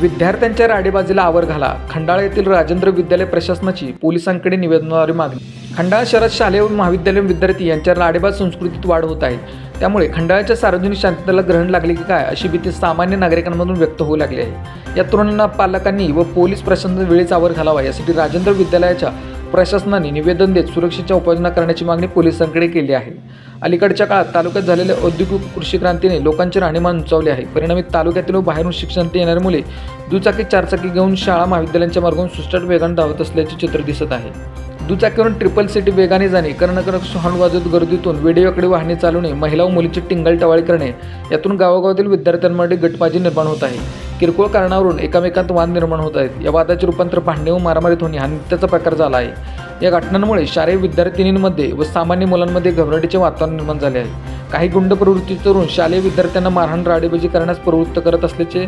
विद्यार्थ्यांच्या राडेबाजीला आवर घाला. खंडाळा येथील राजेंद्र विद्यालय प्रशासनाची पोलिसांकडे निवेदनाद्वारे मागणी. खंडाळा शहरात शालेय व महाविद्यालयीन विद्यार्थी यांच्या राडेबाज संस्कृतीत वाढ होत आहे. त्यामुळे खंडाळ्याच्या सार्वजनिक शांततेला ग्रहण लागले की काय अशी भीती सामान्य नागरिकांमधून व्यक्त होऊ लागली आहे. या तरुणांना पालकांनी व पोलीस प्रशासनाने वेळेच आवर घालावा यासाठी राजेंद्र विद्यालयाच्या प्रशासनाने निवेदन देत सुरक्षेच्या उपाययोजना करण्याची मागणी पोलिसांकडे केली आहे. अलीकडच्या काळात तालुक्यात झालेल्या औद्योगिक कृषी क्रांतीने लोकांचे राहणीमान उंचावले आहे. परिणामी तालुक्यातील व बाहेरून शिक्षण येणारी मुले दुचाकी चारचाकी घेऊन शाळा महाविद्यालयांच्या मार्गावरून सुस्टाट वेगाने धावत असल्याचे चित्र दिसत आहे. दुचाकीवरून ट्रिपल सिटी वेगाने जाणे कर्णकरक हॉर्न वाजवत गर्दीतून वेडिओकडे वाहने चालवणे महिला व मुलीची टिंगल टवाळी करणे यातून गावागावातील विद्यार्थ्यांमध्ये गटबाजी निर्माण होत आहे. किरकोळ कारणावरून एकामेकांत वाद निर्माण होत आहेत. या वादाचे रूपांतर भांडणे व मारामारीत होणे हा नित्याचा प्रकार झाला आहे. या घटनांमुळे शालेय विद्यार्थिनींमध्ये व सामान्य मुलांमध्ये घबराटीचे वातावरण निर्माण झाले आहे. काही गुंड प्रवृत्ती तरुण शालेय विद्यार्थ्यांना मारहाण राडेबाजी करण्यास प्रवृत्त करत असल्याचे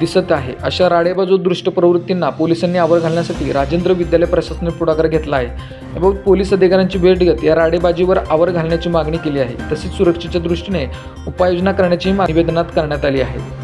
दिसत आहे. अशा राडेबाजू दृष्ट प्रवृत्तींना पोलिसांनी आवर घालण्यासाठी राजेंद्र विद्यालय प्रशासनाने पुढाकार घेतला आहे. याबाबत पोलीस अधिकाऱ्यांची भेट घेत या राडेबाजीवर आवर घालण्याची मागणी केली आहे. तसेच सुरक्षेच्या दृष्टीने उपाययोजना करण्याची निवेदनात करण्यात आली आहे.